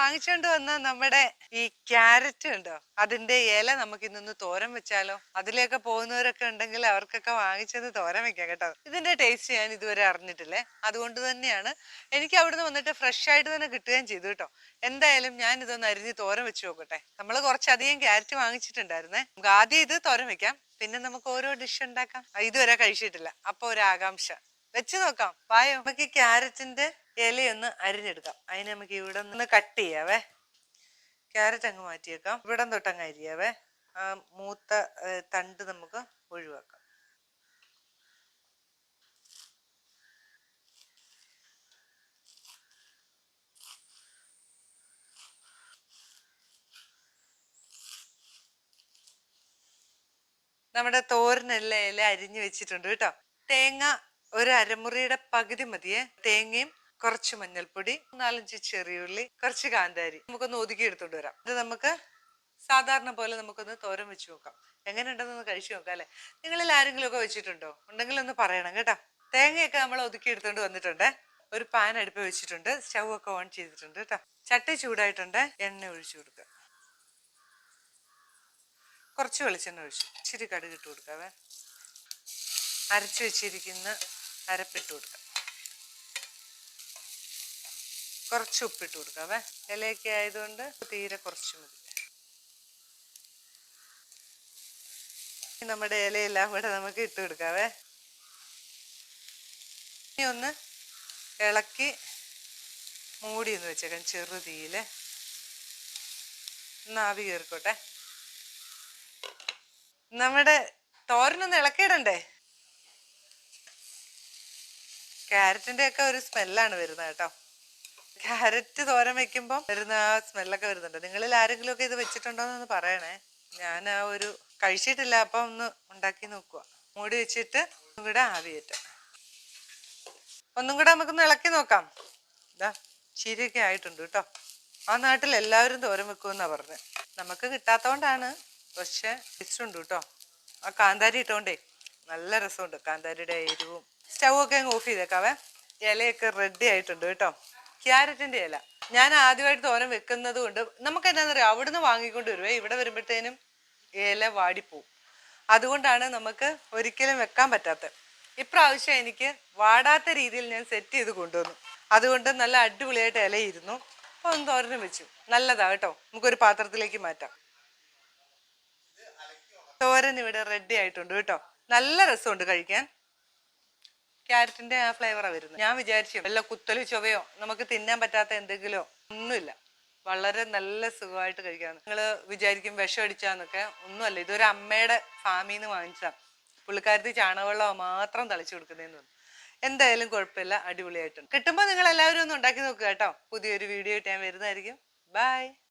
വാങ്ങിച്ചോണ്ട് വന്ന നമ്മുടെ ഈ ക്യാരറ്റ് ഉണ്ടോ? അതിന്റെ ഇല നമുക്ക് ഇന്നൊന്ന് തോരൻ വെച്ചാലോ? അതിലേക്ക് പോകുന്നവരൊക്കെ ഉണ്ടെങ്കിൽ അവർക്കൊക്കെ വാങ്ങിച്ചെന്ന് തോരൻ വെക്കാം കേട്ടോ. ഇതിന്റെ ടേസ്റ്റ് ഞാൻ ഇതുവരെ അറിഞ്ഞിട്ടില്ലേ. അതുകൊണ്ട് തന്നെയാണ് എനിക്ക് അവിടുന്ന് വന്നിട്ട് ഫ്രഷ് ആയിട്ട് തന്നെ കിട്ടുകയും ചെയ്തു കേട്ടോ. എന്തായാലും ഞാൻ ഇതൊന്ന് അരിഞ്ഞ് തോരൻ വെച്ച് നോക്കട്ടെ. നമ്മൾ കുറച്ചധികം ക്യാരറ്റ് വാങ്ങിച്ചിട്ടുണ്ടായിരുന്നേ. നമുക്ക് ആദ്യം ഇത് തോരൻ വെക്കാം. പിന്നെ നമുക്ക് ഓരോ ഡിഷ് ഉണ്ടാക്കാം. ഇതുവരെ കഴിച്ചിട്ടില്ല. അപ്പൊ ഒരു ആകാംക്ഷ. വെച്ച് നോക്കാം. പായോ നമുക്ക് ക്യാരറ്റിന്റെ ഇലയൊന്ന് അരിഞ്ഞെടുക്കാം. അതിന് നമുക്ക് ഇവിടെ നിന്ന് കട്ട് ചെയ്യാവേ. ക്യാരറ്റ് അങ്ങ് മാറ്റിയേക്കാം. ഇവിടം തൊട്ടങ്ങ് അരിയാവേ. ആ മൂത്ത തണ്ട് നമുക്ക് ഒഴിവാക്കാം. നമ്മുടെ തോരനെല്ലാം ഇല അരിഞ്ഞു വെച്ചിട്ടുണ്ട് കേട്ടോ. തേങ്ങ ഒരു അരമുറിയുടെ പകുതി മതിയെ. തേങ്ങയും കുറച്ച് മഞ്ഞൾപ്പൊടി നാലഞ്ച് ചെറിയുള്ളി കുറച്ച് കാന്താരി നമുക്കൊന്ന് ഒതുക്കി എടുത്തോണ്ട് വരാം. ഇത് നമുക്ക് സാധാരണ പോലെ നമുക്കൊന്ന് തോരൻ വെച്ച് നോക്കാം. എങ്ങനെ ഉണ്ടെന്നൊന്ന് കഴിച്ചു നോക്കാം അല്ലെ? നിങ്ങളിൽ ആരെങ്കിലും ഒക്കെ വെച്ചിട്ടുണ്ടോ? ഉണ്ടെങ്കിൽ ഒന്ന് പറയണം കേട്ടോ. തേങ്ങയൊക്കെ നമ്മൾ ഒതുക്കി എടുത്തോണ്ട് വന്നിട്ടുണ്ട്. ഒരു പാൻ അടുപ്പ് വെച്ചിട്ടുണ്ട്. സ്റ്റൗ ഒക്കെ ഓൺ ചെയ്തിട്ടുണ്ട് കേട്ടോ. ചട്ടി ചൂടായിട്ടുണ്ട്. എണ്ണ ഒഴിച്ചു കൊടുക്കുക. കുറച്ച് വെളിച്ചെണ്ണ ഒഴിച്ചു ഇച്ചിരി കടുകിട്ട് കൊടുക്കാവേ. അരച്ചു വെച്ചിരിക്കുന്ന അരപ്പിട്ട് കൊടുക്കാം. കുറച്ച് ഉപ്പിട്ട് കൊടുക്കാവേ. ഇലയൊക്കെ ആയതുകൊണ്ട് തീരെ കുറച്ച് മതി. നമ്മുടെ ഇലയെല്ലാം കൂടെ നമുക്ക് ഇട്ട് കൊടുക്കാവേ. ഇനി ഒന്ന് ഇളക്കി മൂടി ഒന്ന് വെച്ചേക്കാം ചെറുതീയിൽ. ഒന്ന് ആവി കയറിക്കോട്ടെ. നമ്മുടെ തോരനൊന്ന് ഇളക്കിയിടണ്ടേ? ക്യാരറ്റിന്റെ ഒക്കെ ഒരു സ്മെല്ലാണ് വരുന്നത് കേട്ടോ. ക്യാരറ്റ് തോരൻ വെക്കുമ്പോൾ വരുന്ന ആ സ്മെല്ലൊക്കെ വരുന്നുണ്ട്. നിങ്ങളിൽ ആരെങ്കിലും ഒക്കെ ഇത് വെച്ചിട്ടുണ്ടോ എന്ന് പറയണേ. ഞാൻ ആ ഒരു കഴിച്ചിട്ടില്ല അപ്പം ഒന്ന് ഉണ്ടാക്കി നോക്കുക മൂടി വെച്ചിട്ട് ഒന്നും കൂടെ ആവി ഒന്നും കൂടെ നമുക്കൊന്ന് ഇളക്കി നോക്കാം. ഇതാ ശരിയൊക്കെ ആയിട്ടുണ്ട് കേട്ടോ. ആ നാട്ടിൽ എല്ലാവരും തോരൻ വെക്കുമെന്നാ പറഞ്ഞത് നമുക്ക് കിട്ടാത്തോണ്ടാണ്. പക്ഷെ ഇഷ്ടമുണ്ട് കേട്ടോ. ആ കാന്താരി ഇട്ടോണ്ടേ നല്ല രസമുണ്ട്. കാന്താരിയുടെ എരിവും സ്റ്റൗ ഒക്കെ അങ്ങ് ഓഫ് ചെയ്തേക്കാവേ. ഇലയൊക്കെ റെഡി ആയിട്ടുണ്ട് കേട്ടോ. ക്യാരറ്റിന്റെ ഇല. ഞാൻ ആദ്യമായിട്ട് തോരൻ വെക്കുന്നത് കൊണ്ട് നമുക്ക് എന്താണെന്നറിയോ അവിടുന്ന് വാങ്ങിക്കൊണ്ട് വരുവേ. ഇവിടെ വരുമ്പോഴത്തേനും ഇല വാടിപ്പോവും. അതുകൊണ്ടാണ് നമുക്ക് ഒരിക്കലും വെക്കാൻ പറ്റാത്തത്. ഇപ്രാവശ്യം എനിക്ക് വാടാത്ത രീതിയിൽ ഞാൻ സെറ്റ് ചെയ്ത് കൊണ്ടുവന്നു. അതുകൊണ്ട് നല്ല അടിപൊളിയായിട്ട് ഇലയിരുന്നു. അപ്പോൾ ഒന്ന് തോരനും വെച്ചു. നല്ലതാ കേട്ടോ. നമുക്കൊരു പാത്രത്തിലേക്ക് മാറ്റാം. തോരൻ ഇവിടെ റെഡി ആയിട്ടുണ്ട് കേട്ടോ. നല്ല രസമുണ്ട് കഴിക്കാൻ. ക്യാരറ്റിന്റെ ആ ഫ്ലേവറാണ് വരുന്നത്. ഞാൻ വിചാരിച്ചു വല്ല കുത്തൽ ചൊവയോ നമുക്ക് തിന്നാൻ പറ്റാത്ത എന്തെങ്കിലും ഒന്നുമില്ല. വളരെ നല്ല സുഖമായിട്ട് കഴിക്കാം നിങ്ങൾ വിചാരിക്കും വിഷം അടിച്ചാന്നൊക്കെ. ഒന്നുമല്ല ഇതൊരു അമ്മയുടെ ഫാമിൽ നിന്ന് വാങ്ങിച്ചതാണ് പുള്ളിക്കാരത്തി ചാണകവെള്ളം മാത്രം തളിച്ചു കൊടുക്കുന്നതെന്ന് എന്തായാലും കുഴപ്പമില്ല അടിപൊളിയായിട്ടുണ്ട്. കിട്ടുമ്പോൾ നിങ്ങൾ എല്ലാവരും ഒന്ന് ഉണ്ടാക്കി നോക്കുക കേട്ടോ. പുതിയൊരു വീഡിയോ ആയിട്ട് ഞാൻ വരുന്നതായിരിക്കും. ബൈ